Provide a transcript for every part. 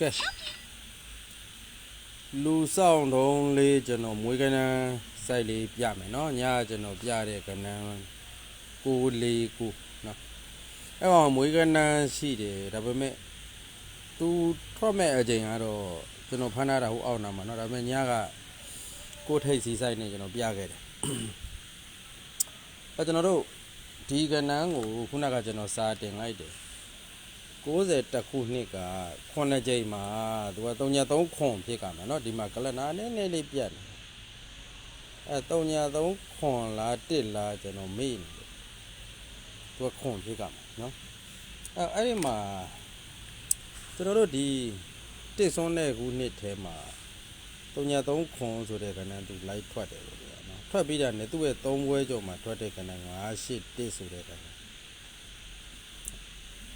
ကဲလူဆောင်တုံးလေးကျွန်တော်မွေးကနန်းစိုက်လေးပြမယ်เนาะညကျွန်တော်ပြတဲ့ကနန်းကိုလေးကိုเนาะအဲ့ကောင်မွေးကနန်းရှိတယ်ဒါပေမဲ့သူထွက်မဲ့အချိန်ကတော့ကျွန်တော်ဖမ်းထားတာဟိုအောက်နာမှာเนาะဒါပေမဲ့ညကကိုထိတ်စီစိုက်နေကျွန်တော်ပြခဲ့တယ်အဲကျွန်တော်တို့ဒီကနန်းကိုခုနကကျွန်တော်စာတင်လိုက်တယ် 90တက်ခုနှစ်က9ကြိမ်မှာသူက303ခွန်ဖြစ်ကမှာเนาะဒီမှာကလနာနည်းနည်းလေးပြတ်နေအဲ303ခွန်လား1လားကျွန်တော်မေ့နေတယ်သူကခွန်ဖြစ်ကမှာเนาะအဲအဲ့ဒီမှာကျွန်တော်တို့ဒီတစ်စွန်းတဲ့ခုနှစ်ထဲမှာ303ခွန်ဆိုတဲ့ကဏ္ဍသူလိုက်ထွက်တယ်လို့ပြောတာเนาะထွက်ပြီးတာနဲ့သူ့ရဲ့3ဘွဲကျော်မှာထွက်တဲ့ကဏ္ဍ981ဆိုတဲ့ကဏ္ဍ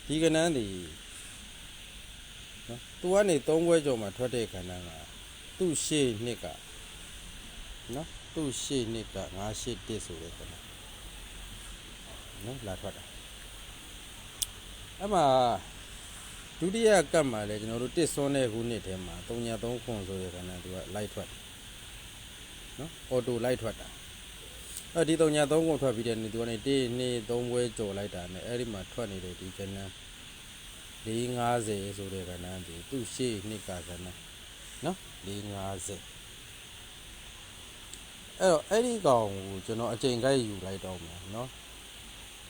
ဒီကနန်းဒီနော်သူကနေ၃ခွဲကျော်မှာထွက်တဲ့ခန္ဓာကသူ့ရှေ့နှစ်ကနော်သူ့ရှေ့နှစ်က981ဆိုတဲ့ခန္ဓာနော်လာထွက်တာအဲ့မှာဒုတိယကတ်မှာလည်းကျွန်တော်တို့တစ်စွန်းတဲ့ခုနှစ်ထဲမှာ303ခွန်ဆိုတဲ့ခန္ဓာသူကလိုက်ထွက်တယ်နော်အော်တိုလိုက်ထွက်တာ အဲ့ဒီ303ခွန်ထွက်ပြီးတဲ့နေ့သူကနေ1 2 3ဘွဲကျော်လိုက်တာနဲ့အဲ့ဒီမှာထွက်နေတဲ့ဒီကနန်း450ဆိုတဲ့ကဏ္ဍဒီသူ့ရှေ့နှစ်ကကဏ္ဍနော်450အဲ့တော့အဲ့ဒီကောင်ကိုကျွန်တော်အချိန်ကိုက်ယူလိုက်တော့မယ်နော်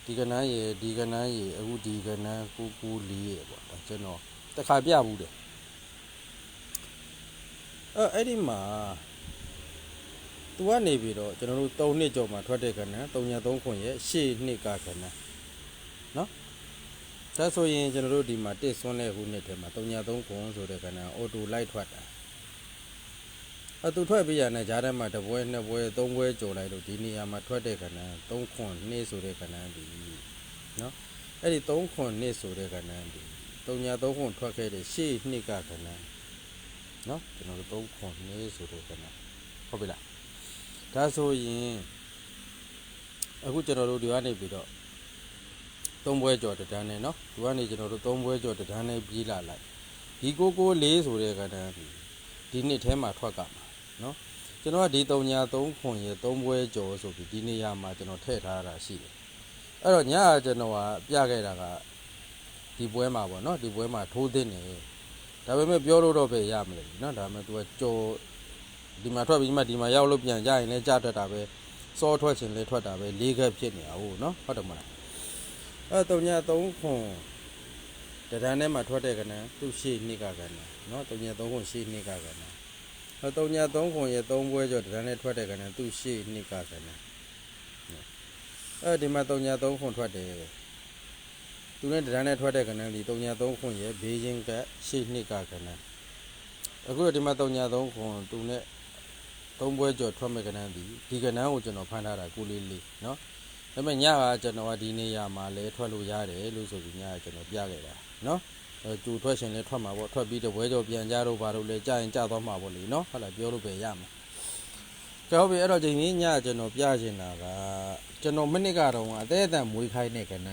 ဒီကဏ္ဍရေဒီကဏ္ဍရေအခုဒီကဏ္ဍ994ရေပေါ့ဒါကျွန်တော်တစ်ခါပြဘူးတယ်အဲ့အဲ့ဒီမှာ သူကနေပြီးတော့ကျွန်တော်တို့3နှစ်ကျော်မှာထွက်တဲ့ကဏ္ဍ303ခွန်ရဲ့ရှေ့နှစ်ကကဏ္ဍဒါဆိုရင်ကျွန်တော်တို့ဒီမှာတစ်ဆွန်းတဲ့ခုနှစ်ထဲမှာ303ခွန်ဆိုတဲ့ကဏ္ဍအော်တိုလိုက်ထွက်တာအတူထွက်ပြီးရတဲ့ဂျားထဲမှာတစ်ပွဲနှစ်ပွဲသုံးပွဲကြော်လိုက်လို့ဒီနေရာမှာထွက်တဲ့ကဏ္ဍ3ခွန်နှစ်ဆိုတဲ့ကဏ္ဍဒီနော်အဲ့ဒီ3ခွန်နှစ်ဆိုတဲ့ကဏ္ဍဒီ303ခွန်ထွက်ခဲ့တဲ့ရှေ့နှစ်ကကဏ္ဍနော်ကျွန်တော်တို့3ခွန်နှစ်ဆိုတဲ့ကဏ္ဍဟုတ်ပြီလား ဒါဆိုရင်အခုကျွန်တော်တို့ဒီကနေပြီးတော့ သုံးပွဲကျော်တစ်တန်းနဲ့เนาะဒီကနေကျွန်တော်တို့သုံးပွဲကျော်တစ်တန်းနဲ့ပြေးလာလိုက်ဒီကိုကိုလေးဆိုတဲ့ကဏ္ဍဒီဒီနှစ်ထဲမှာထွက်ကမှာเนาะကျွန်တော်ကဒီ3ညာ3ခွန်ရေ3ပွဲကျော်ဆိုပြီးဒီနေရာမှာကျွန်တော်ထည့်ထားတာရှိတယ်အဲ့တော့ညကကျွန်တော်ကပြခဲ့တာကဒီပွဲမှာပေါ့เนาะဒီပွဲမှာထိုးသိနေဒါပေမဲ့ပြောလို့တော့ပဲရမလို့เนาะဒါပေမဲ့ तू ကကြော် ဒီမှာထွက်ပြီးမှဒီမှာရောက်လို့ပြန်ကြရင်လည်းကြထွက်တာပဲစောထွက်ခြင်းလည်းထွက်တာပဲလေးခက်ဖြစ်နေတာဟုတ်နော်ဟုတ်တယ်မလားအဲ့တုံညာ3ခွန်တဒန်းထဲမှာထွက်တဲ့ကဏ္ဍသူ့ရှေ့နှစ်ကကဏ္ဍနော်တုံညာ3ခွန်ရှေ့နှစ်ကကဏ္ဍအဲတုံညာ3ခွန်ရဲ့3ပွဲကျော်တဒန်းထဲထွက်တဲ့ကဏ္ဍသူ့ရှေ့နှစ်ကကဏ္ဍအဲဒီမှာတုံညာ3ခွန်ထွက်တယ်သူနဲ့တဒန်းထဲထွက်တဲ့ကဏ္ဍဒီတုံညာ3ခွန်ရဲ့ဘေးရင်ကရှေ့နှစ်ကကဏ္ဍအခုဒီမှာတုံညာ3ခွန်သူနဲ့ 3ပွဲကျော်ထွက်မဲ့ကဏ္ဍဒီဒီကဏ္ဍကိုကျွန်တော်ဖမ်းထားတာကိုလေးလေးနော် ဒါပေမဲ့ညကကျွန်တော်ကဒီနေရာမှာလဲထွက်လို့ရတယ်လို့ဆိုပြီးညကကျွန်တော်ပြခဲ့တာเนาะအဲသူထွက်ရှင်လဲထွက်မှာပေါ့ထွက်ပြီးတော့ဘွဲကြော်ပြန်ကြတော့ဘာလို့လဲကြာရင်ကြာတော့မှာပေါ့လေเนาะဟုတ်လားပြောလို့ပဲရမှာကြောက်ပြီအဲ့တော့ချိန်ကြီးညကကျွန်တော်ပြချင်တာကကျွန်တော်မိနစ်ကတော့အသေးအတန်မွေးခိုင်းတဲ့ကဏ္ဍ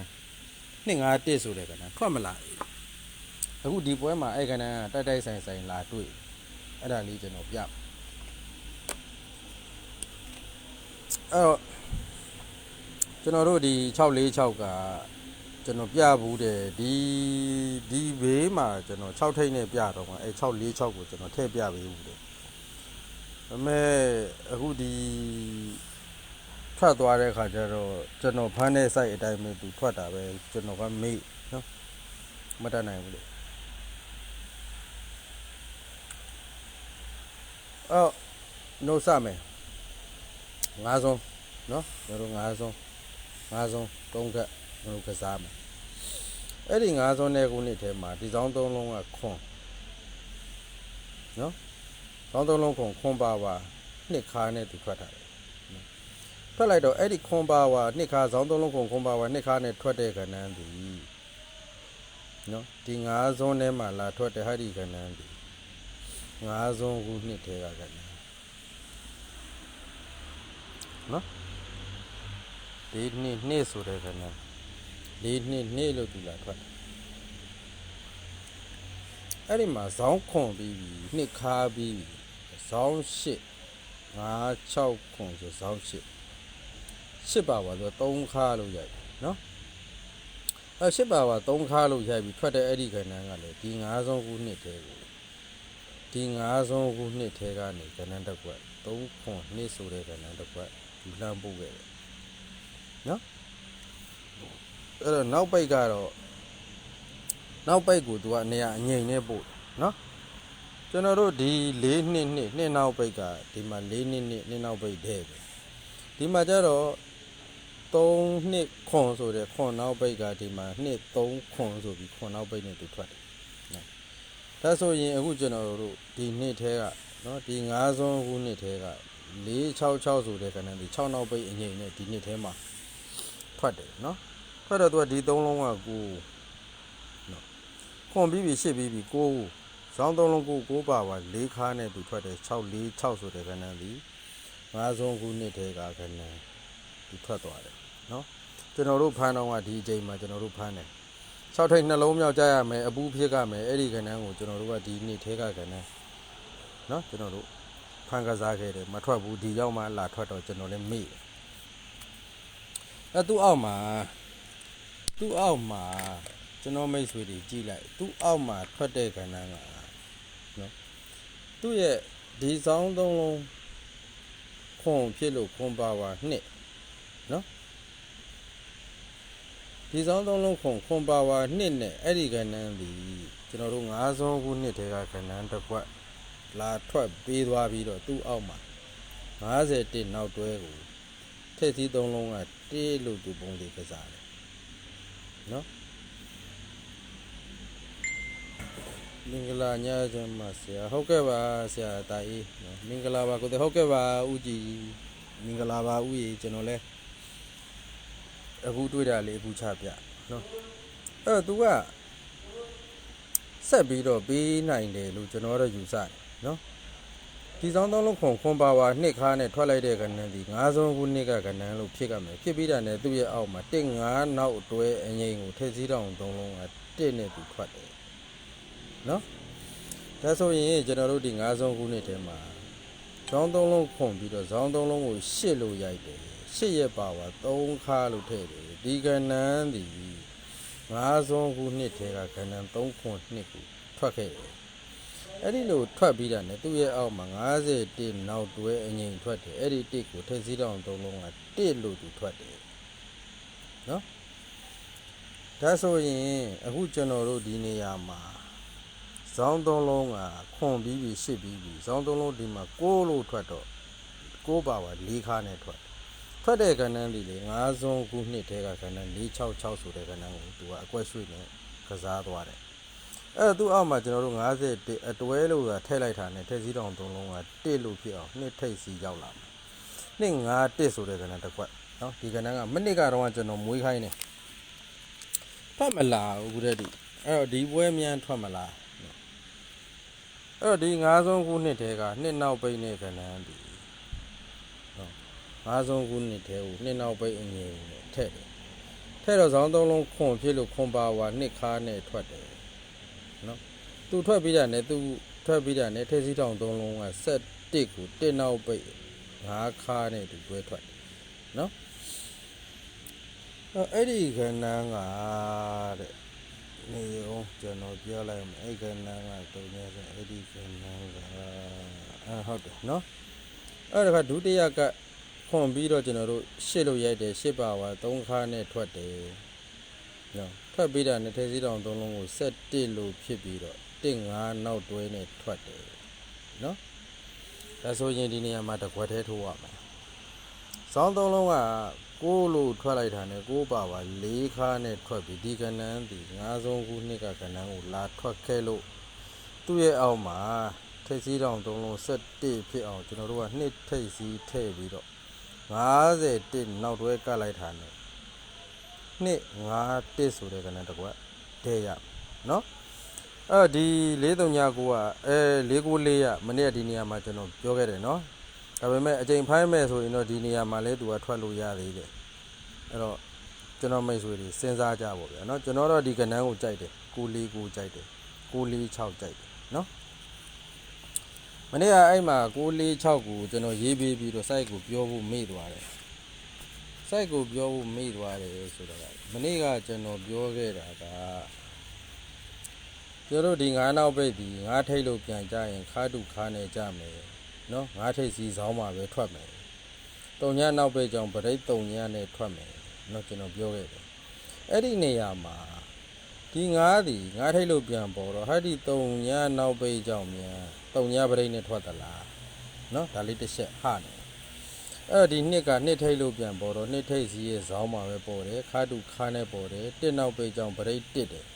251ဆိုတဲ့ကဏ္ဍထွက်မလာဘူးအခုဒီပွဲမှာအဲ့ကဏ္ဍကတိုက်တိုက်ဆိုင်ဆိုင်လာတွေ့အဲ့ဒါလေးကျွန်တော်ပြ အဲ့တော့ကျွန်တော်တို့ဒီ646ကကျွန်တော်ပြဘူးတယ်ဒီဒီဘေးမှာကျွန်တော်6ထိပ်နဲ့ပြတော့မှာအဲ646ကိုကျွန်တော်ထည့်ပြပေးဘူးတယ်ဒါပေမဲ့အခုဒီထွက်သွားတဲ့ခါကျတော့ကျွန်တော်ဖမ်းတဲ့ site အတိုင်းပဲသူထွက်တာပဲကျွန်တော်ကမေ့နော်မတတ်နိုင်ဘူးလေအော်နိုးစမယ် ငါးဆုံးနော်ကျွန်တော်တို့ငါးဆုံးငါးဆုံးသုံးကတ်ဘယ်လိုကစားမလဲအဲ့ဒီငါးဆုံးတဲ့ခုနှစ်ထဲမှာဒီဆောင်သုံးလုံးကခွန်နော်ဆောင်သုံးလုံးခွန်ခွန်ပါဝါနှစ်ခါနဲ့သူထွက်တာတယ်နော်ထွက်လိုက်တော့အဲ့ဒီခွန်ပါဝါနှစ်ခါဆောင်သုံးလုံးခွန်ခွန်ပါဝါနှစ်ခါနဲ့ထွက်တဲ့ကဏ္ဍန်ဒီနော်ဒီငါးဆုံးထဲမှာလာထွက်တဲ့ဟာဒီကဏ္ဍန်ဒီငါးဆုံးခုနှစ်ထဲကကဏ္ဍ န်နော်လေးနှစ်နှစ်ဆိုတဲ့ခဏလေးနှစ်နှစ်လို့သူလာထွက်အအဲ့ဒီမှာဇောင်းခွန်ပြီးပြီနှစ်ခါပြီးပြီဇောင်းရှစ်5 6ခွန်ဆိုဇောင်းရှစ်ရှစ်ပါပါဆိုတော့3ခါလို့ရိုက်တယ်နော်အဲရှစ်ပါပါ3ခါလို့ရိုက်ပြီးထွက်တဲ့အဲ့ဒီခဏန်းကလည်းဒီ9ဆုံးခုနှစ်တည်းကိုဒီ9ဆုံးခုနှစ်ထဲကနေခဏန်းတစ်ခွက်3ခွန်နှစ်ဆိုတဲ့ခဏန်းတစ်ခွက် ဒီလှမ်းပို့ခဲ့တယ်နော်အဲ့တော့နောက်ပိတ်ကတော့နောက်ပိတ်ကိုသူကနေရာအငိမ့်နဲ့ပို့တယ်နော်ကျွန်တော်တို့ဒီ၄နှစ်နှစ်နှစ်နောက်ပိတ်ကဒီမှာ၄နှစ်နှစ်နှစ်နောက်ပိတ်တဲ့ပဲဒီမှာကျတော့3နှစ်ခွန်ဆိုတဲ့ခွန်နောက်ပိတ်ကဒီမှာနှစ်3ခွန်ဆိုပြီးခွန်နောက်ပိတ်နဲ့သူထွက်တယ်နော်ဒါဆိုရင်အခုကျွန်တော်တို့ဒီနှစ်ထဲကနော်ဒီ9ဆုံးခုနှစ်ထဲက 466ဆိုတဲ့ကဏ္ဍဒီ6နောက်ပိတ်အငိမ့်နဲ့ဒီနှစ်ထဲမှာထွက်တယ်နော်ထွက်တော့သူကဒီ3လုံးကကိုနော်ခွန်ပြီးပြီရှစ်ပြီးပြီကိုဇောင်းသုံးလုံးကိုကိုပါပါ၄ခါနဲ့သူထွက်တယ်6 4 6ဆိုတဲ့ခဏန်းဒီငါးဆုံးခုနှစ်ထဲကခဏန်းသူထွက်သွားတယ်နော်ကျွန်တော်တို့ဖမ်းတော့ကဒီအချိန်မှာကျွန်တော်တို့ဖမ်းတယ်6ထိပ်နှလုံးမြောက်ကြရမယ်အပူဖြစ်ကမယ်အဲ့ဒီခဏန်းကိုကျွန်တော်တို့ကဒီနှစ်ထဲကခဏန်းနော်ကျွန်တော်တို့ ဖမ်းကစားခဲ့တယ်မထွက်ဘူးဒီရောက်မှလာထွက်တော့ကျွန်တော်လည်းမေ့တယ်အဲသူ့အောက်မှာသူ့အောက်မှာကျွန်တော်မိတ်ဆွေတွေကြည့်လိုက်သူ့အောက်မှာထွက်တဲ့ခဏန်းကသူ့ရဲ့ဒီဆောင်သုံးလုံးခွန်ဖြစ်လို့ခွန်ပါဝါနှစ်နော်ဒီဆောင်သုံးလုံးခွန်ခွန်ပါဝါနှစ်နဲ့အဲ့ဒီကဏ္ဍဒီကျွန်တော်တို့၅ဆုံးခုနှစ်တည်းကကဏ္ဍတစ်ခွက် လာထွက်ပေးသွားပြီးတော့သူ့အောက်မှာ50တင်နောက်တွဲကိုထက်သီးသုံးလုံးကတေးလို့သူပုံလေးကစားတယ်နော်မင်္ဂလာညချမ်းပါဆရာဟုတ်ကဲ့ပါဆရာတာအေးနော်မင်္ဂလာပါကိုတဲ့ဟုတ်ကဲ့ပါဦးကြည်မင်္ဂလာပါဦးကြီးကျွန်တော်လဲအခုတွေ့တာလေးအခုချပြနော်အဲ့တော့ तू ကဆက်ပြီးတော့ပေးနိုင်တယ်လို့ကျွန်တော်တော့ယူဆတယ် နော်ဒီဆောင်သုံးလုံးခွန်ခွန်ပါဝါနှစ်ခါနဲ့ထွက်လိုက်တဲ့ကဏ္ဍဒီ၅ဆုံးခုနှစ်ကကဏ္ဍလို့ဖြစ်ကမယ်ဖြစ်ပြီးတာနဲ့သူ့ရဲ့အောက်မှာ1 5နောက်အတွဲအငိမ့်ကိုထည့်စည်းတောင်သုံးလုံးက1နဲ့သူထွက်တယ်နော်ဒါဆိုရင်ကျွန်တော်တို့ဒီ9ဆုံးခုနှစ်ထဲမှာဇောင်းသုံးလုံးခွန်ပြီးတော့ဇောင်းသုံးလုံးကိုရှစ်လို့ရိုက်တယ်ရှစ်ရက်ပါပါ3ခါလို့ထည့်တယ်ဒီကဏ္ဍန်ဒီ9ဆုံးခုနှစ်ထဲကကဏ္ဍန်3ခွန်နှစ်ကိုထွက်ခဲ့တယ် အဲ့ဒီလိုထွက်ပြီးတာ ਨੇ သူ့ရဲ့အောက်မှာ50တိနောက်တွဲအငိမ်ထွက်တယ်အဲ့ဒီတစ်ကိုထည့်စည်းတောင်သုံးလုံးကတစ်လို့သူထွက်တယ်နော်ဒါဆိုရင်အခုကျွန်တော်တို့ဒီနေရာမှာဇောင်းသုံးလုံးကခွန်ပြီးပြီရှစ်ပြီးပြီဇောင်းသုံးလုံးဒီမှာ6လို့ထွက်တော့6ပါပါ4ခါနဲ့ထွက်ထွက်တဲ့ကဏ္ဍဒီလေ9ဆုံးခုနှစ်ထဲကကဏ္ဍ466ဆိုတဲ့ကဏ္ဍကိုသူကအကွက်ရွှေ့နဲ့ကစားသွားတယ် အဲ့တော့သူ့အောက်မှာကျွန်တော်တို့50အတွဲလို့ကထည့်လိုက်တာနဲ့ထည့်စည်းတောင်သုံးလုံးက1လို့ဖြစ်အောင်နှစ်ထိပ်စီရောက်လာမယ်နှစ်9 1ဆိုတဲ့ကဏ္ဍတစ်ခွက်နော်ဒီကဏ္ဍကမနစ်ကတော့ကျွန်တော်မွေးခိုင်းတယ်ထွက်မလာဘူးခုတည်းဒီအဲ့တော့ဒီပွဲမြန်ထွက်မလာအဲ့တော့ဒီ၅ဆုံးခုနှစ်ထဲကနှစ်နောက်ပိတ်နဲ့ခဏန်းဒီဟုတ်၅ဆုံးခုနှစ်ထဲကိုနှစ်နောက်ပိတ်အငြိမ်နဲ့ထည့်တယ်ထည့်တော့ဇောင်းသုံးလုံးခွန်ဖြစ်လို့ခွန်ပါဝါနှစ်ခါနဲ့ထွက်တယ် နော်သူထွက်ပြီးတာနဲ့သူထွက်ပြီးတာနဲ့ထည့်စည်းတောင်သုံးလုံးကဆက်တစ်ကိုတစ်နောက်ပိတ်ငါးခါနဲ့သူတွဲထွက်တယ်နော်အဲ့အဲ့ဒီခဏန်းကတဲ့နေအောင်ကျွန်တော်ပြောလိုက်မယ်အဲ့ကဏ္ဍကတုံနေဆိုအဲ့ဒီကဏ္ဍကအာဟုတ်တယ်နော်အဲ့ဒါကဒုတိယကခွန်ပြီးတော့ကျွန်တော်တို့ရှစ်လို့ရိုက်တယ်ရှစ်ပါဝါသုံးခါနဲ့ထွက်တယ် နော်ထွက်ပြီးတာနဲ့ထဲစည်းတောင်သုံးလုံးကိုဆက်တစ်လို့ဖြစ်ပြီးတော့တစ်ငါနောက်တွဲနဲ့ထွက်တယ်နော်ဒါဆိုရင်ဒီနေရာမှာတစ်ခွက်သေးထိုးရမယ်ဇောင်းသုံးလုံးကကိုလို့ထွက်လိုက်တာနဲ့ကိုပါပါ၄ခါနဲ့ထွက်ပြီးဒီကဏ္ဍန်ဒီ၅ဆုံးခုနှစ်ကကဏ္ဍန်ကိုလာထွက်ခဲ့လို့သူ့ရဲ့အောက်မှာထိပ်စည်းတောင်သုံးလုံး7ဖြစ်အောင်ကျွန်တော်တို့ကနှစ်ထိပ်စည်းထည့်ပြီးတော့50တစ်နောက်တွဲကတ်လိုက်တာနဲ့ 251ဆိုတဲ့ကဏ္ဍတစ်ကွက်ဒဲရနော်အဲ့ဒီ439ကအဲ494ရမနေ့ကဒီနေရာမှာကျွန်တော်ပြောခဲ့တယ်နော်ဒါပေမဲ့အချိန်ဖိုင်းမဲ့ဆိုရင်တော့ဒီနေရာမှာလဲသူကထွက်လို့ရသေးတယ်အဲ့တော့ကျွန်တော်မိတ်ဆွေတွေစဉ်းစားကြပါဗျာနော်ကျွန်တော်တော့ဒီကဏ္ဍကိုကြိုက်တယ်ကိုလေးကိုကြိုက်တယ်ကိုလေး6ကြိုက်တယ်နော်မနေ့ကအဲ့မှာ646ကိုကျွန်တော်ရေးပြီးပြီးတော့ site ကိုပြောဖို့မေ့သွားတယ် site ကိုပြောဖို့မေ့သွားတယ်ဆိုတော့မနေ့ကကျွန်တော်ပြောခဲ့တာကကျွန်တော်တို့ဒီငါးနောက်ပိတ်ဒီငါးထိတ်လို့ပြန်ကြရင်ခါတုခါနေကြမယ်နော်ငါးထိတ်စီစောင်းမှာပဲထွက်မယ်တုံညနောက်ပိတ်ကြောင့်ပရိတ်တုံညနဲ့ထွက်မယ်နော်ကျွန်တော်ပြောခဲ့တယ်အဲ့ဒီနေရာမှာဒီငါးဒီငါးထိတ်လို့ပြန်ပေါ်တော့ဟာဒီတုံညနောက်ပိတ်ကြောင့်မြန်တုံညပရိတ်နဲ့ထွက်သလားနော်ဒါလေးတစ်ချက်ဟာနေ အဲ့တော့ဒီနှစ်ကနှစ်ထိတ်လို့ပြန်ပေါ်တော့နှစ်ထိတ်စီရဲ့ဇောင်းမှာပဲပေါ်တယ်ခါတုခါနဲ့ပေါ်တယ်တစ်နောက်ပိတ်ကြောင့်ဗရိတ်တစ်တယ်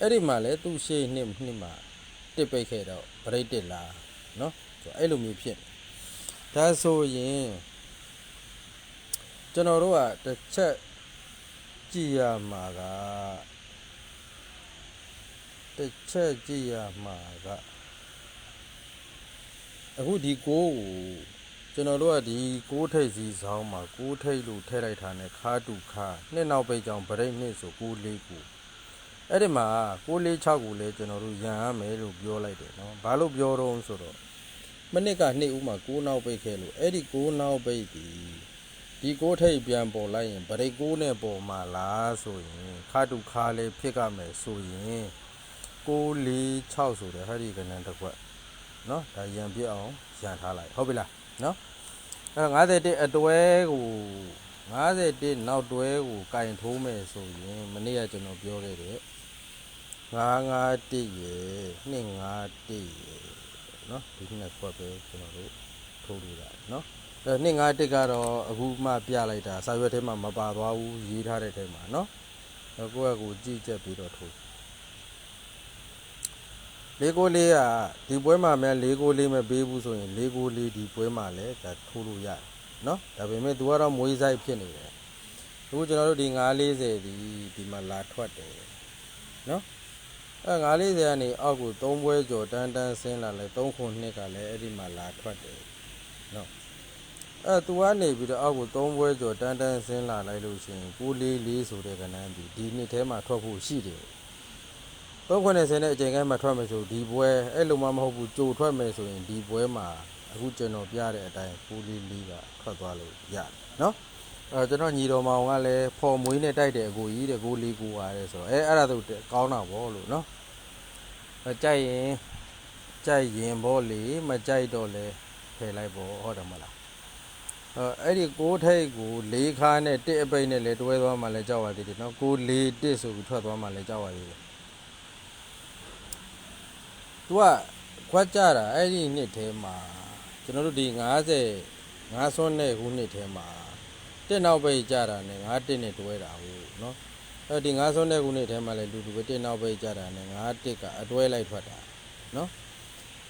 အဲ့ဒီမှာလဲသူ့ရှေ့နှစ်နှစ်မှာတစ်ပိတ်ခဲ့တော့ဗရိတ်တစ်လာနော်ဆိုအဲ့လိုမျိုးဖြစ်နေဒါဆိုရင်ကျွန်တော်တို့ကတစ်ချက်ကြည့်ရမှာကတစ်ချက်ကြည့်ရမှာကအခုဒီကိုကို ကျွန်တော်တို့ကဒီကိုးထိပ်စီဆောင်းမှာကိုးထိပ်လို့ထည့်လိုက်တာနဲ့ခါတူခါနှစ်နောက်ပိတ်ကြောင့်ဗရိတ်နှစ်ဆိုကိုးလေးကိုအဲ့ဒီမှာကိုးလေး6ကိုလည်းကျွန်တော်တို့ရန်ရမယ်လို့ပြောလိုက်တယ်နော်ဘာလို့ပြောတော့ဆိုတော့မနစ်ကနှစ်ဦးမှာကိုးနောက်ပိတ်ခဲ့လို့အဲ့ဒီကိုးနောက်ပိတ်ဒီဒီကိုးထိပ်ပြန်ပေါ်လိုက်ရင်ဗရိတ်ကိုးနဲ့ပေါ်မှာလားဆိုရင်ခါတူခါလေးဖြစ်ကမယ်ဆိုရင်ကိုးလေး6ဆိုတဲ့ဟာဒီကနန်တစ်ခွက်နော်ဒါရန်ပြစ်အောင်ရန်ထားလိုက်ဟုတ်ပြီလား နော်အဲ51အတွဲကို51နောက်တွဲကိုကင်ထိုးမယ်ဆိုရင်မနေ့ကကျွန်တော်ပြောခဲ့တဲ့951ရေ251ရေနော်ဒီနှစ်ခွက်ပဲကျွန်တော်တို့ထိုးလို့ရတယ်နော်အဲ251ကတော့အခုမှပြလိုက်တာစာရွက်ထဲမှာမပါသွားဘူးရေးထားတဲ့ထဲမှာနော်အဲကိုယ့်အကူကြည့်ချက်ပြီးတော့ထိုး လေးကိုလေးကဒီပွဲမှာမြန်လေးကိုလေးမပေးဘူးဆိုရင်လေးကိုလေးဒီပွဲမှာလည်းဒါထိုးလို့ရတယ်နော်ဒါပေမဲ့ तू ကတော့မွေးဆိုင်ဖြစ်နေတယ်အခုကျွန်တော်တို့ဒီ940ဒီဒီမှာလာထွက်တယ်နော်အဲ940ကနေအောက်ကို3ပွဲကျော်တန်းတန်းဆင်းလာလဲ3ခုနှစ်ကလည်းအဲ့ဒီမှာလာထွက်တယ်နော်အဲ तू ကနေပြီးတော့အောက်ကို3ပွဲကျော်တန်းတန်းဆင်းလာလိုက်လို့ရှိရင်944ဆိုတဲ့ကဏ္ဍဒီဒီနှစ်ထဲမှာထွက်ဖို့ရှိတယ် 390နဲ့အချိန်ကဲမှာထွက်မယ်ဆိုဒီပွဲအဲ့လိုမှမဟုတ်ဘူးကြိုထွက်မယ်ဆိုရင်ဒီပွဲမှာအခုကျွန်တော်ပြတဲ့အတိုင်းပူလီလီကထွက်သွားလို့ရတယ်နော်အဲကျွန်တော်ညီတော်မောင်ကလည်းဖော်မွေးနဲ့တိုက်တယ်အကိုကြီးတဲ့ကိုလေးကိုရတယ်ဆိုတော့အဲအဲ့ဒါဆိုကောင်းတာဗောလို့နော်အဲကြိုက်ရင်ကြိုက်ရင်ဗောလေမကြိုက်တော့လဲဖယ်လိုက်ဗောဟုတ်တယ်မလားအဲအဲ့ဒီကိုးထိတ်ကို၄ခါနဲ့တစ်အပိတ်နဲ့လဲတွဲသွားမှလဲကြောက်ရသေးတယ်နော်ကို၄တစ်ဆိုပြီးထွက်သွားမှလဲကြောက်ရသေးတယ် သူကခွက်ကြတာအဲ့ဒီနှစ်ထဲမှာကျွန်တော်တို့ဒီ90 9ဆွန်းတဲ့ခုနှစ်ထဲမှာတက်နောက်ပဲကြတာနဲ့9တက်နဲ့တွဲတာဟုတ်နော်အဲ့ဒီ9ဆွန်းတဲ့ခုနှစ်ထဲမှာလည်းလူလူပဲတက်နောက်ပဲကြတာနဲ့9တက်ကအတွဲလိုက်ထွက်တာနော်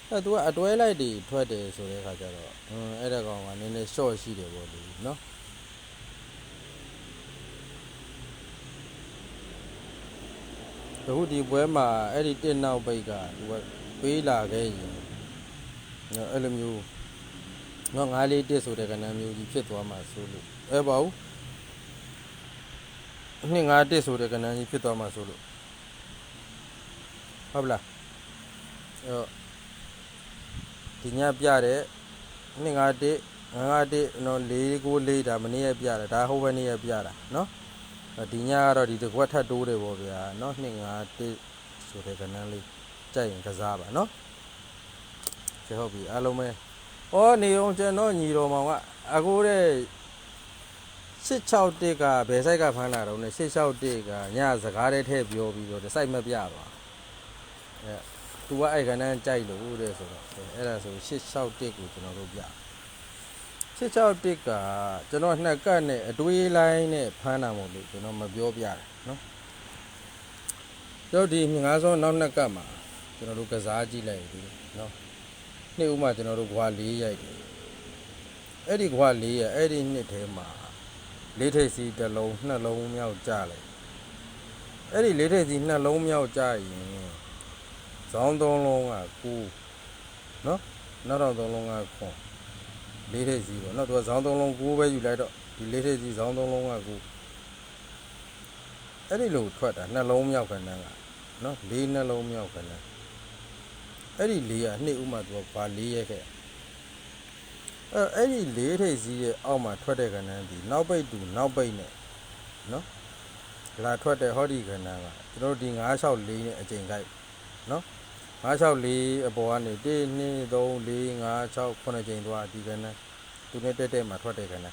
အဲ့သူကအတွဲလိုက်တွေထွက်တယ်ဆိုတဲ့အခါကျတော့အဲ့ဒါကောင်ကနည်းနည်း short ရှိတယ်ပေါ့လေနော်အခုဒီပွဲမှာအဲ့ဒီတက်နောက်ပိတ်ကသူက ပေးလာခဲ့ရင်နော်အဲ့လိုမျိုးနော်ငါးလေးတက်ဆိုတဲ့ကဏ္ဍမျိုးကြီးဖြစ်သွားမှာဆိုလို့အဲပါဘူးနှစ်ငါးတက်ဆိုတဲ့ကဏ္ဍကြီးဖြစ်သွားမှာဆိုလို့ဟုတ်ပလားအဲ့တော့ဒီညပြတဲ့နှစ်ငါးတက်ငါးငါးတက်နော်၄ကို၄ဒါမနေ့ရပြတာဒါဟိုဘက်နေ့ရပြတာနော်အဲ့ဒီညကတော့ဒီတစ်ခွက်ထပ်တိုးတယ်ပေါ့ဗျာနော်နှစ်ငါးတက်ဆိုတဲ့ကဏ္ဍလေး ကြိုက်ရင်ကစားပါနော်ကဲဟုတ်ပြီအားလုံးပဲဩနေအောင်ကျွန်တော်ညီတော်မောင်ကအခုတဲ့661ကဘယ်ဆိုင်ကဖမ်းလာတော့လဲ661ကညစကားတဲ့ထည့်ပြောပြီးတော့စိုက်မပြသွားအဲ तू ကအဲ့ကဏ္ဍကြိုက်လို့တဲ့ဆိုတော့အဲ့ဒါဆို661ကိုကျွန်တော်တို့ပြ661ကကျွန်တော်နှစ်ကတ်နဲ့အတွေးလိုင်းနဲ့ဖမ်းတာမို့လို့ကျွန်တော်မပြောပြတယ်နော်တို့ဒီငါးစောနောက်နှစ်ကတ်မှာ ကျွန်တော်တို့ကစားကြည့်လိုက်ပြီနော်နှစ်ဦးမှာကျွန်တော်တို့ခွာ၄ရိုက်တယ်အဲ့ဒီခွာ၄ရအဲ့ဒီနှစ်ထဲမှာလေးထိပ်စီတစ်လုံးနှလုံးမြောက်ကြလိုက်အဲ့ဒီလေးထိပ်စီနှလုံးမြောက်ကြရင်ဇောင်းသုံးလုံးက9နော်နောက်တော့သုံးလုံးကခွန်လေးထိပ်စီပေါ့နော်သူကဇောင်းသုံးလုံး9ပဲယူလိုက်တော့ဒီလေးထိပ်စီဇောင်းသုံးလုံးက9အဲ့ဒီလိုထွက်တာနှလုံးမြောက်ခဏကနော်လေးနှလုံးမြောက်ခဏ အဲ့ဒီလေးကနှစ်ဥမှသူကဘာလေးရဲခဲ့အဲ့အဲ့ဒီလေးထိပ်စီးရဲ့အောက်မှာထွက်တဲ့ကဏ္ဍဒီနောက်ပိတ်တူနောက်ပိတ်နဲ့နော်လာထွက်တဲ့ဟောဒီကဏ္ဍကကျွန်တော်တို့ဒီ964နဲ့အချိန်ကိုက်နော်964အပေါ်ကနေ1 2 3 4 5 6 9ချိန်သွားဒီကဏ္ဍသူနဲ့တက်တက်မှာထွက်တဲ့ကဏ္ဍ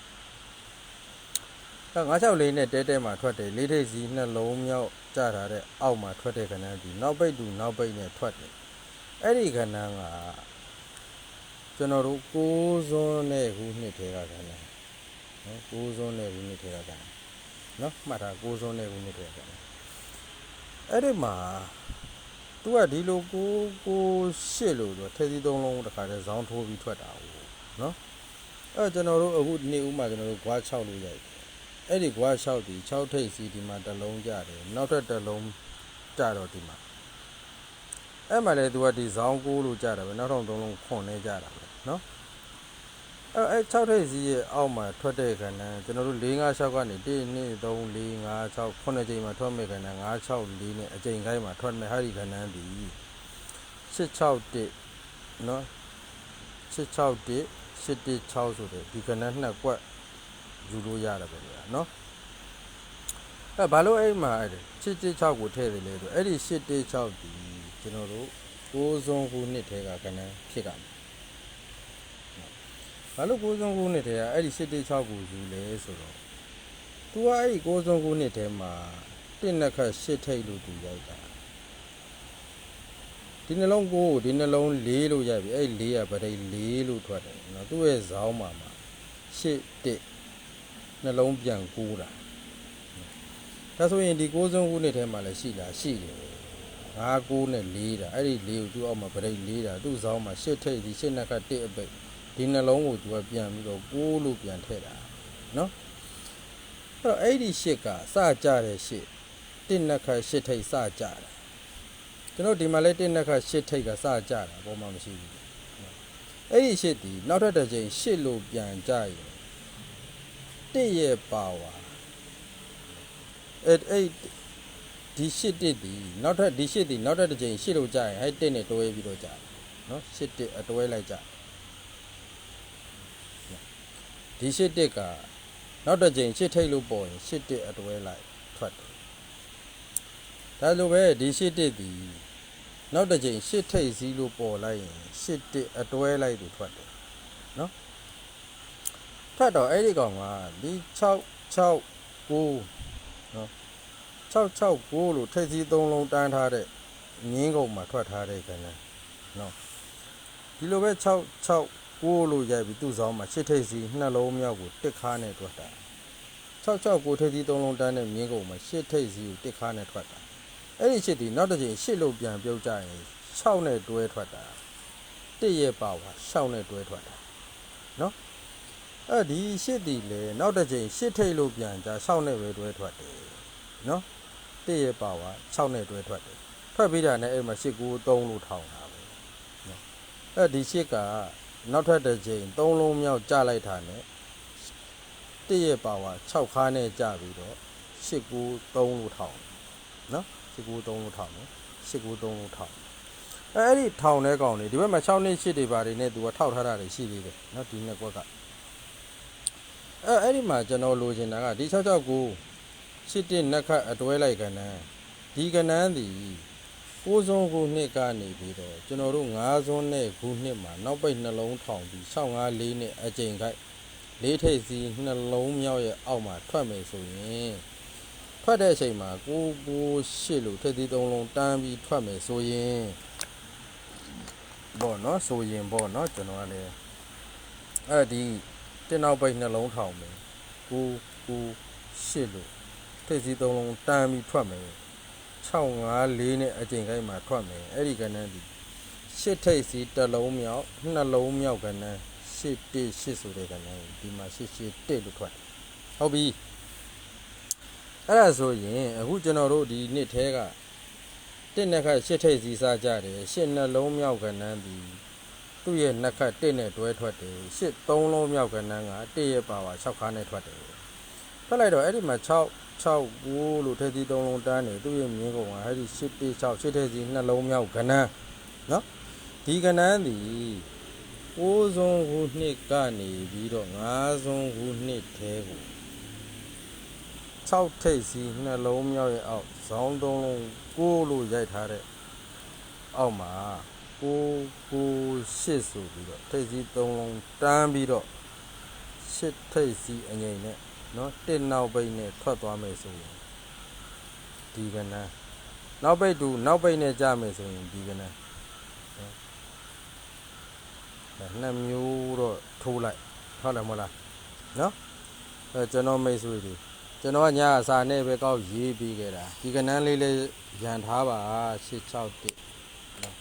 အဲ964နဲ့တဲတဲမှာထွက်တယ်လေးထိပ်စီးနှလုံးမြောက်ကြတာတဲ့အောက်မှာထွက်တဲ့ကဏ္ဍဒီနောက်ပိတ်တူနောက်ပိတ်နဲ့ထွက်တယ် အဲ့ဒီကဏ္ဍကကျွန်တော်တို့6စွန်းနဲ့ခုနှစ်ထဲကကဏ္ဍနော်6စွန်းနဲ့ခုနှစ်ထဲကကဏ္ဍနော်မှတ်ထား6စွန်းနဲ့ခုနှစ်ထဲကကဏ္ဍအဲ့ဒီမှာသူကဒီလို6 6 8လို့ဆိုထဲစီသုံးလုံးတစ်ခါတည်းဇောင်းထိုးပြီးထွက်တာဟုတ်နော်အဲ့ကျွန်တော်တို့အခုဒီနေ့ဥမှာကျွန်တော်တို့ဂွား6လို့ရိုက်တယ်အဲ့ဒီကွာ6ဒီ6ထိပ်စီဒီမှာတစ်လုံးကြတယ်နောက်ထပ်တစ်လုံးကြတော့ဒီမှာ အဲ့မှာလေသူကဒီဇောင်းကိုလို့ကြတာပဲနောက်ထောင်သုံးလုံးခွန်နေကြတာပဲเนาะအဲ့အဲ့6ထိပ်စီရဲ့အောက်မှာထွက်တဲ့ခဏကျွန်တော်တို့4 5 6ကနေ1 2 3 4 5 6 9ချိန်မှာထွက်မဲ့ခဏ9 6 4နဲ့အချိန်ခိုင်းမှာထွက်မဲ့ဟာဒီခဏဒီ661เนาะ661 816ဆိုတဲ့ဒီခဏနှစ်ကွက် ယူလို့ရတယ်ပဲဗျာနော်အဲဘာလို့အဲ့မှာအဲ့616ကိုထည့်တယ်လဲဆိုအဲ့ဒီ816ဒီ ကျွန်တော်တို့6စုံခုနှစ်ထဲကကနန်းဖြစ်ကမယ်ဘာလို့6စုံခုနှစ်ထဲကအဲ့ဒီ816ကိုယူလဲဆိုတော့ तू ကအဲ့ဒီ6စုံခုနှစ်ထဲမှာတစ်နှစ်ခတ်8ထိတ်လို့သူရိုက်တာဒီနှလုံးကိုဒီနှလုံး၄လို့ရိုက်ပြီအဲ့ဒီ၄ကဗတိတ်၄လို့ထွက်တယ်နော်သူ့ရဲ့ဇောင်းမှာမှာ8တစ်နှလုံးပြန်ကူးတာဒါဆိုရင်ဒီ6စုံခုနှစ်ထဲမှာလည်းရှိလားရှိတယ် 5 9နဲ့4တာအဲ့ဒီ4ကိုသူ့အောက်မှာဗရိတ်4တာသူ့ဇောင်းမှာ8ထိပ်ဒီ8နှစ်ခတ်1အပိတ်ဒီနှလုံးကိုသူကပြန်ပြီးတော့6လို့ပြန်ထည့်တာနော်အဲ့တော့အဲ့ဒီ8ကစကြတဲ့8 1နှစ်ခတ်8ထိပ်စကြတာကျွန်တော်ဒီမှာလဲ1နှစ်ခတ်8ထိပ်ကစကြတာဘောမှမရှိဘူးအဲ့ဒီ8ဒီနောက်ထပ်တစ်ချိန်8လို့ပြန်ကြရင်တစ်ရဲ့ပါဝါအဲ့အဲ့ ဒီရှစ်တစ်ဒီနောက်ထပ်ဒီရှစ်ဒီနောက်ထပ်တစ်ချိန်ရှစ်လို့ကြာရင်အဲ့တစ်နဲ့တွဲပြီးတော့ကြာတယ်နော်ရှစ်တစ်အတွဲလိုက်ကြဒီရှစ်တစ်ကနောက်တစ်ချိန်ရှစ်ထိတ်လို့ပေါ်ရင်ရှစ်တစ်အတွဲလိုက်ထွက်တယ်ဒါလိုပဲဒီရှစ်တစ်ဒီနောက်တစ်ချိန်ရှစ်ထိတ်စည်းလို့ပေါ်လိုက်ရင်ရှစ်တစ်အတွဲလိုက်လို့ထွက်တယ်နော်ထွက်တော့အဲ့ဒီကောင်ကဒီ6 6 9နော် 6 6 9လို့ထိပ်စီးသုံးလုံးတန်းထားတဲ့ငင်းကုန်မှာထွက်ထားတဲ့ကဏ္ဍနော်ဒီလိုပဲ6 6 9လို့ရိုက်ပြီးသူ့ဆောင်မှာရှစ်ထိပ်စီးနှလုံးမြောက်ကိုတစ်ခါနဲ့ထွက်တာ6 6 9ထိပ်စီးသုံးလုံးတန်းတဲ့ငင်းကုန်မှာရှစ်ထိပ်စီးကိုတစ်ခါနဲ့ထွက်တာအဲ့ဒီရှစ်ဒီနောက်တစ်ချိန်ရှစ်လို့ပြန်ပြုတ်ကြရင်6နဲ့တွဲထွက်တာတစ်ရဲ့ပါဝါ6နဲ့တွဲထွက်တာနော်အဲ့ဒီရှစ်တီလေနောက်တစ်ချိန်ရှစ်ထိတ်လို့ပြန်ကြ6နဲ့ပဲတွဲထွက်တယ်နော် တည့်ရဲ့ပါဝါ6နဲ့တွဲထွက်တယ်ထွက်ပြီးတာနဲ့အဲ့မှာ8 9 3လို့ထောင်တာပဲနော်အဲ့ဒီရှစ်ကနောက်ထပ်တစ်ချိန်3လုံးမြောက်ကြလိုက်တာနဲ့တည့်ရဲ့ပါဝါ6ခါနဲ့ကြပြီးတော့8 9 3လို့ထောင်နော်8 9 3လို့ထောင်နော်8 9 3လို့ထောင်အဲ့အဲ့ဒီထောင်တဲ့ကောင်တွေဒီဘက်မှာ6နှစ်8တွေပါတယ်နဲ့သူကထောက်ထားတာတွေရှိသေးတယ်နော်ဒီနှစ်ကွက်ကအဲအဲ့ဒီမှာကျွန်တော်လိုချင်တာကဒီ669 ရှစ်တစ်နက်ခတ်အတွဲလိုက်ကဏ္ဍဒီကဏ္ဍသည်ကိုးစုံခုနှစ်ကနေပြီးတော့ကျွန်တော်တို့9စုံနဲ့ခုနှစ်မှာနောက်ပိတ်နှလုံးထောင်ပြီး654နဲ့အကြိမ်ခိုက်လေးထိပ်စီနှလုံးမြောက်ရဲ့အောက်မှာထွက်မယ်ဆိုရင်ထွက်တဲ့အချိန်မှာ998လို့ထိပ်သီးသုံးလုံးတန်းပြီးထွက်မယ်ဆိုရင်ဘောနော်ဆိုရင်ဘောနော်ကျွန်တော်ကလည်းအဲ့ဒီတင်နောက်ပိတ်နှလုံးထောင်မယ်9 9 8လို့ ထိပ်စီးသုံးလုံးတန်းပြီးထွက်မယ်6 5 4နဲ့အချိန်ခိုင်းမှာထွက်မယ်အဲ့ဒီကဏ္ဍဒီ8ထိပ်စီးတစ်လုံးမြောက်နှလုံးမြောက်ကဏ္ဍ8 1 8ဆိုတဲ့ကဏ္ဍဒီမှာ8 8 1လို့ထွက်ဟုတ်ပြီအဲ့ဒါဆိုရင်အခုကျွန်တော်တို့ဒီနှစ်ထဲကတစ်နှစ်ခါ8ထိပ်စီးစားကြတယ်8နှလုံးမြောက်ကဏ္ဍဒီသူ့ရဲ့နှက်ခတ်တစ်နဲ့တွဲထွက်တယ်ရှစ်သုံးလုံးမြောက်ကဏ္ဍကတစ်ရဲ့ပါပါ6ခါနဲ့ထွက်တယ်ထွက်လိုက်တော့အဲ့ဒီမှာ6 6 9လို့ထဲသီးသုံးလုံးတန်းနေသူ့ရဲ့မြင်းကုန်ကအဲ့ဒီ8 1 6 8ထဲစီနှလုံးမြောက်ကဏ္ဍနော်ဒီကနန်းသည်ကိုးစွန်းခုနှစ်ကနေပြီးတော့ငါးစွန်းခုနှစ်ထဲကို6ထိပ်စီနှလုံးမြောက်ရဲ့အောက်ဇောင်းသုံးလုံးကိုးလို့ရိုက်ထားတဲ့အောက်မှာကိုးကိုးရှစ်ဆိုပြီးတော့ထိပ်စီ3လုံးတန်းပြီးတော့ရှစ်ထိပ်စီအငိမ့်နဲ့ နော်တစ်နောက်ပိတ်နဲ့ထွက်သွားမယ်ဆိုရင်ဒီကနန်းနောက်ပိတ်တူနောက်ပိတ်နဲ့ကြာမယ်ဆိုရင်ဒီကနန်းဒါနှစ်မျိုးတော့ထိုးလိုက်ဟုတ်တယ်မဟုတ်လားနော်အဲကျွန်တော်မိတ်ဆွေတွေကျွန်တော်ကညာအစာနဲ့ပဲကောက်ရေးပြီးခဲ့တာဒီကနန်းလေးလေးရန်ထားပါ661နော်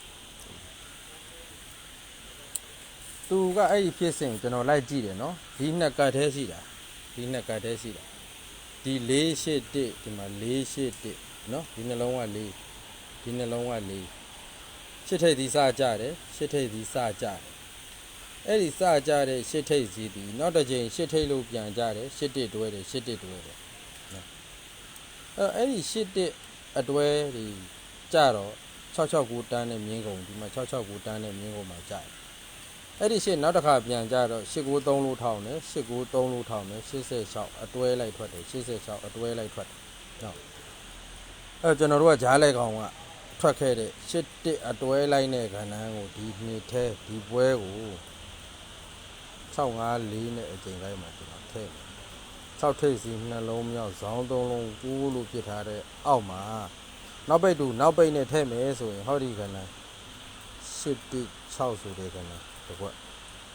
သူကအဲ့ဒီဖြစ်စဉ်ကိုကျွန်တော်လိုက်ကြည့်တယ်နော်ဒီနှစ်ကတ်သေးရှိတာ ဒီနှစ်ကတ်သေးရှိတာဒီ481ဒီမှာ481နော်ဒီနှလုံးက4ဒီနှလုံးက4ရှစ်ထိပ်သီးစကြတယ်ရှစ်ထိပ်သီးစကြတယ်အဲ့ဒီစကြတဲ့ရှစ်ထိပ်စီးသည်နောက်တစ်ချိန်ရှစ်ထိပ်လို့ပြန်ကြတယ်ရှစ်တစ်တွဲတယ်ရှစ်တစ်တွဲတယ်နော်အဲ့အဲ့ဒီရှစ်တစ်အတွဲဒီကြတော့669တန်းနဲ့မြင်းကုန်ဒီမှာ669တန်းနဲ့မြင်းကုန်မှာကြတယ် အဲ့ဒီရှစ်နောက်တစ်ခါပြန်ကြတော့893လို့ထောင်းတယ်893လို့ထောင်းတယ်86အတွဲလိုက်ထွက်တယ်86အတွဲလိုက်ထွက်တယ်နော်အဲ့ကျွန်တော်တို့ကဂျားလိုက်ကောင်ကထွက်ခဲ့တဲ့ရှစ်တစ်အတွဲလိုက်တဲ့ခန္ဓာကိုဒီနှစ်ထဲဒီပွဲကို654နဲ့အချိန်တိုင်းမှာကျွန်တော်ထည့်တယ်6ထိပ်စီနှလုံးမြောက်ဇောင်းသုံးလုံး9လို့ပြစ်ထားတဲ့အောက်မှာနောက်ပိတ်တူနောက်ပိတ်နဲ့ထည့်မယ်ဆိုရင်ဟောဒီကဏ္ဍ8တိ6ဆိုတဲ့ကဏ္ဍ တစ်ခွက်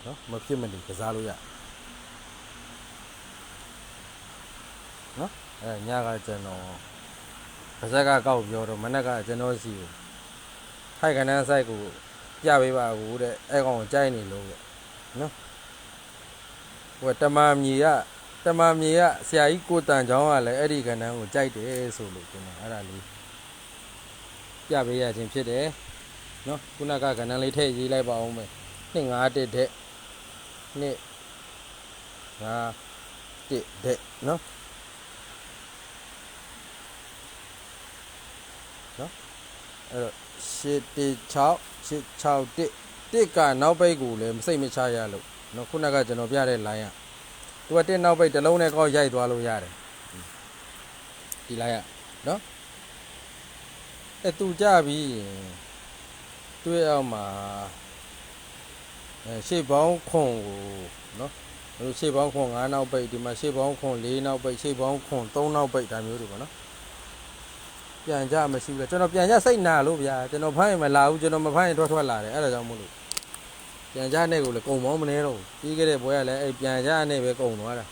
နော်မဖြစ်မနေကစားလို့ရနော်အဲညကကျွန်တော်ပါဇက်ကကောက်ပြောတော့မနက်ကကျွန်တော်စီကိုထိုက်ကဏ္ဍဆိုင်ကိုပြပေးပါဘူးတဲ့အဲကောင်ကိုကြိုက်နေလို့တဲ့နော်ဟိုတမမြေကတမမြေကဆရာကြီးကိုတန်ချောင်းကလည်းအဲ့ဒီကဏ္ဍကိုကြိုက်တယ်ဆိုလို့ကျွန်တော်အဲ့ဒါလေးပြပေးရခြင်းဖြစ်တယ်နော်ခုနကကဏ္ဍလေးထည့်ရေးလိုက်ပါအောင်မယ် 251တဲ့နှစ်ငါတစ်တဲ့နော်နော်အဲ့တော့616 661တစ်ကနောက်ပိတ်ကိုလည်းမစိတ်မချရလို့နော်ခုနကကျွန်တော်ပြတဲ့ line ကသူကတစ်နောက်ပိတ်တစ်လုံးနဲ့ကောက်ရိုက်သွားလို့ရတယ်ဒီ line ကနော်အဲ့သူကြပြီးတွေ့အောင်မှာ အဲရှေ့ပေါင်းခွန်ကိုနော်ဟိုရှေ့ပေါင်းခွန်9နောက်ပိတ်ဒီမှာရှေ့ပေါင်းခွန်4နောက်ပိတ်ရှေ့ပေါင်းခွန်3နောက်ပိတ်ဒါမျိုးတွေပေါ့နော်ပြန်ကြမရှိဘူးလေကျွန်တော်ပြန်ကြစိတ်နာလို့ဗျာကျွန်တော်ဖိုင်းရင်မလာဘူးကျွန်တော်မဖိုင်းရင်ထွက်ထွက်လာတယ်အဲ့ဒါကြောင့်မို့လို့ပြန်ကြနဲ့ကိုလည်းကုံမောင်းမနေတော့ဘူးပြီးခဲ့တဲ့ဘွဲကလည်းအဲ့ပြန်ကြနဲ့ပဲကုံသွားတာ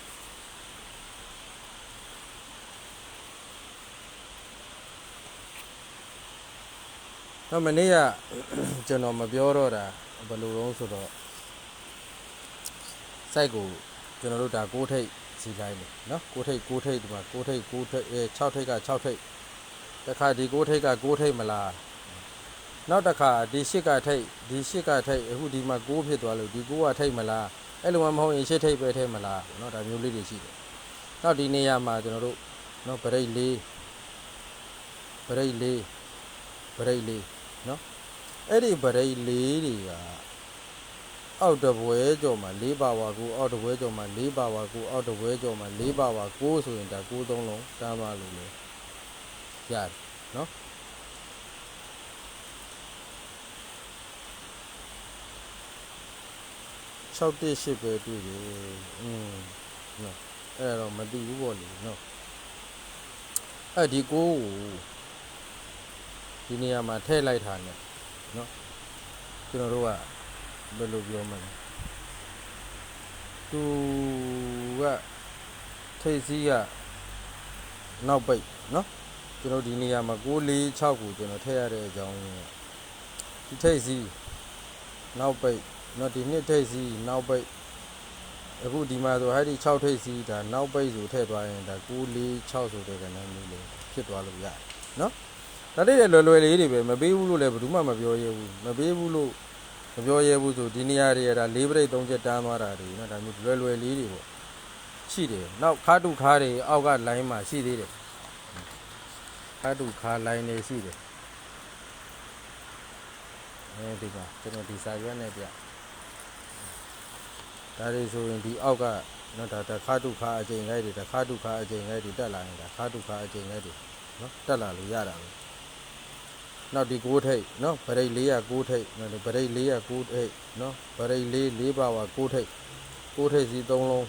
တော့မနေ့ကကျွန်တော်မပြောတော့တာဘယ်လိုလုံးဆိုတော့ စိုက်ကိုကျွန်တော်တို့ဒါ6ထိပ်စီလိုက်တယ်နော်6ထိပ်6ထိပ်ဒီမှာ6ထိပ်6ထိပ်အဲ6ထိပ်က6ထိပ်တခါဒီ6ထိပ်က6ထိပ်မလား နောက်တစ်ခါဒီရှစ်ကထိတ်ဒီရှစ်ကထိတ်အခုဒီမှာ6ဖြစ်သွားလို့ဒီ6ကထိတ်မလားအဲ့လိုမှမဟုတ်ရင်ရှစ်ထိတ်ပဲထဲမလားเนาะဒါမျိုးလေးတွေရှိတယ်နောက်ဒီနေရာမှာကျွန်တော်တို့เนาะဗရိတ်လေးဗရိတ်လေးဗရိတ်လေးเนาะအဲ့ဒီဗရိတ်လေးတွေက အောက်တပွဲကြော်မှာ၄ပါဝါကိုအောက်တပွဲကြော်မှာ၄ပါဝါကိုအောက်တပွဲကြော်မှာ၄ပါဝါကိုဆိုရင်ဒါကိုသုံးလုံးတားပါလို့လေရတယ်နော်6တိရှိပဲတွေ့တယ်อืมနော်အဲ့တော့မသိဘူးပေါ့လေနော်အဲ့ဒီကိုကိုဒီနေရာမှာထည့်လိုက်တာ ਨੇ နော်ကျွန်တော်တို့က ဘယ်လိုပြောမလဲသူကထိတ်စီးကနောက်ပိတ်နော်ကျွန်တော်ဒီနေရာမှာ646ကိုကျွန်တော်ထည့်ရတဲ့အကြောင်းရင်းဒီထိတ်စီးနောက်ပိတ်နော်ဒီနှစ်ထိပ်စီးနောက်ပိတ်အခုဒီမှာဆိုဟဲ့ဒီ6ထိပ်စီးဒါနောက်ပိတ်ဆိုထည့်သွားရင်ဒါ9 4 6ဆိုတဲ့ကဏ္ဍမျိုးလေးဖြစ်သွားလို့ရတယ်နော်ဒါတိတဲ့လွယ်လွယ်လေးတွေပဲမပေးဘူးလို့လည်းဘယ်သူမှမပြောရဲဘူးမပေးဘူးလို့ မပြောရဲဘူးဆိုဒီနေရာတွေကဒါ၄ပရိတ်၃ချက်တန်းသွားတာတွေနော်ဒါမျိုးလွယ်လွယ်လေးတွေပေါ့ရှိတယ်နောက်ခါတုခါတွေအောက်ကလိုင်းမှာရှိသေးတယ်ခါတုခါလိုင်းတွေရှိတယ်အဲဒီမှာကျွန်တော်ဒီစာရွက်နဲ့ပြဒါတွေဆိုရင်ဒီအောက်ကနော်ဒါတစ်ခါဒုက္ခအကျိန်လိုက်တွေတစ်ခါဒုက္ခအကျိန်လိုက်တွေတက်လာနေတာခါဒုက္ခအကျိန်လိုက်တွေနော်တက်လာလို့ရတာပဲ နောက်ဒီ6ထိပ်နော်ဗရိတ်409ထိပ်နော်ဒီဗရိတ်409ထိပ်နော်ဗရိတ်4 4ပါဝါ6ထိပ်6ထိပ်စီ3လုံး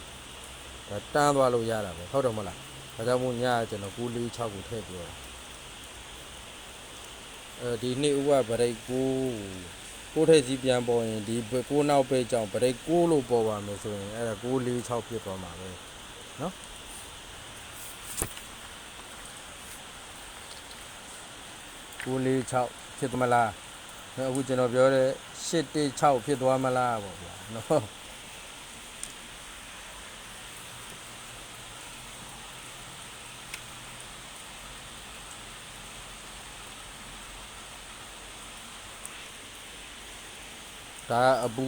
ဒါတန်းသွားလို့ရတာပဲဟုတ်တယ်မဟုတ်လားဒါကြောင့်မို့ညကကျွန်တော်9 4 6ကိုထည့်ပြောတာအဲဒီနေ့ဥပဗရိတ်9ကိုထိပ်စီပြန်ပေါ်ရင်ဒီကိုနောက်ပိတ်ကြောင့်ဗရိတ်6လို့ပေါ်ပါမယ်ဆိုရင်အဲ့ဒါ9 4 6ဖြစ်သွားမှာပဲနော် 946ဖြစ်မလားနော်အခုကျွန်တော်ပြောတဲ့816ဖြစ်သွားမလားပေါ့ဗျာနော်ဒါအပူ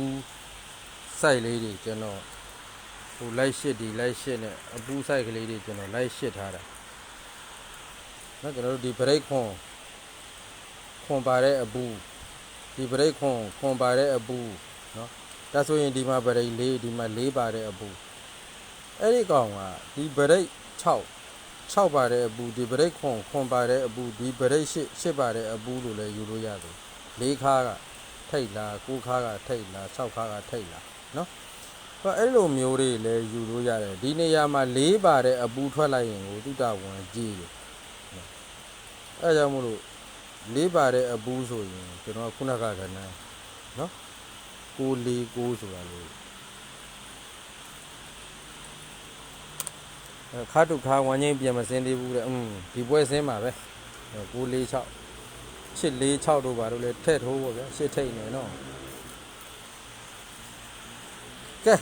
စိုက်လေးတွေကျွန်တော်ဟိုလိုက်ရှစ်ဒီလိုက်ရှစ်နဲ့အပူစိုက်ကလေးတွေကျွန်တော်လိုက်ရှစ်ထားတာနော်ကျွန်တော်တို့ဒီ break ခွန် ခွန်ပါတဲ့အဘူးဒီဘရိတ်ခွန်ခွန်ပါတဲ့အဘူးနော်ဒါဆိုရင်ဒီမှာဘရိတ်၄ဒီမှာ၄ပါတဲ့အဘူးအဲ့ဒီကောင်ကဒီဘရိတ်6 6ပါတဲ့အဘူးဒီဘရိတ်ခွန်ခွန်ပါတဲ့အဘူးဒီဘရိတ်8 8ပါတဲ့အဘူးလို့လည်းယူလို့ရတယ်၄ခါကထိတ်လား9ခါကထိတ်လား6ခါကထိတ်လားနော်ဟောအဲ့လိုမျိုးတွေလည်းယူလို့ရတယ်ဒီနေရာမှာ၄ပါတဲ့အပူထွက်လိုက်ရင်ကိုတုတဝန်ကြီးရယ်အဲကြောင့်မလို့ လေးပါတဲ့အပူးဆိုရင်ကျွန်တော်ကခုနကကဏ္ဍနော်649ဆိုတာလို့အဲခါတုခါဝမ်းချင်းပြန်မစင်းသေးဘူးတဲ့အင်းဒီပွဲစင်းပါပဲ946 846တို့ပါတို့လဲထည့်ထိုးပေါ့ဗျာရှစ်ထိတ်နေနော်ကဲ